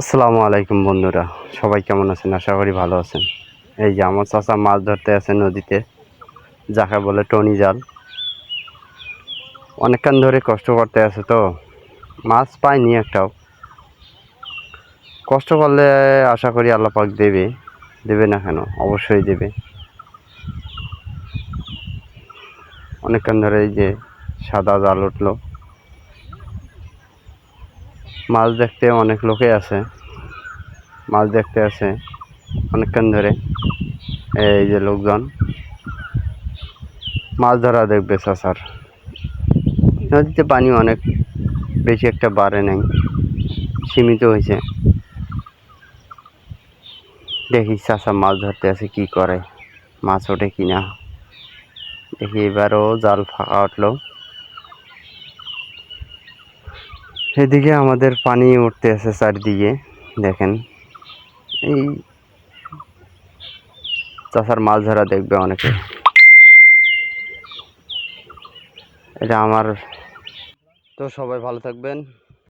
আসসালামু আলাইকুম বন্ধুরা, সবাই কেমন আছেন? আশা করি ভালো আছেন। এই যে আমার চাচা মাছ ধরতে আছে নদীতে, যাকে বলে টনি জাল। অনেকক্ষণ ধরে কষ্ট করতে আছে তো, মাছ পাইনি একটাও। কষ্ট করলে আশা করি আল্লাপাক দেবে দেবে না কেন? অবশ্যই দেবে। অনেকক্ষণ ধরে এই যে সাদা জাল উঠল। মাছ দেখতে অনেক লোকে আছে। মাছ দেখতে আছে অনেকক্ষণ ধরে। এই যে লোকজন। মাছ ধরা দেখবে চাষার নদীতে পানি অনেক, বেশি একটা বাড়ে নাই। সীমিত হয়েছে। দেখি চাষা মাছ ধরতে আছে, কি করে? মাছ ওঠে কি না দেখি এবারও জাল ফাঁকা উঠল। এদিকে আমাদের পানি উঠতে আছে চারিদিকে, দেখেন। এই চাষার মাছ ধরা দেখবে অনেকে। এটা আমার তো সবাই ভালো থাকবেন।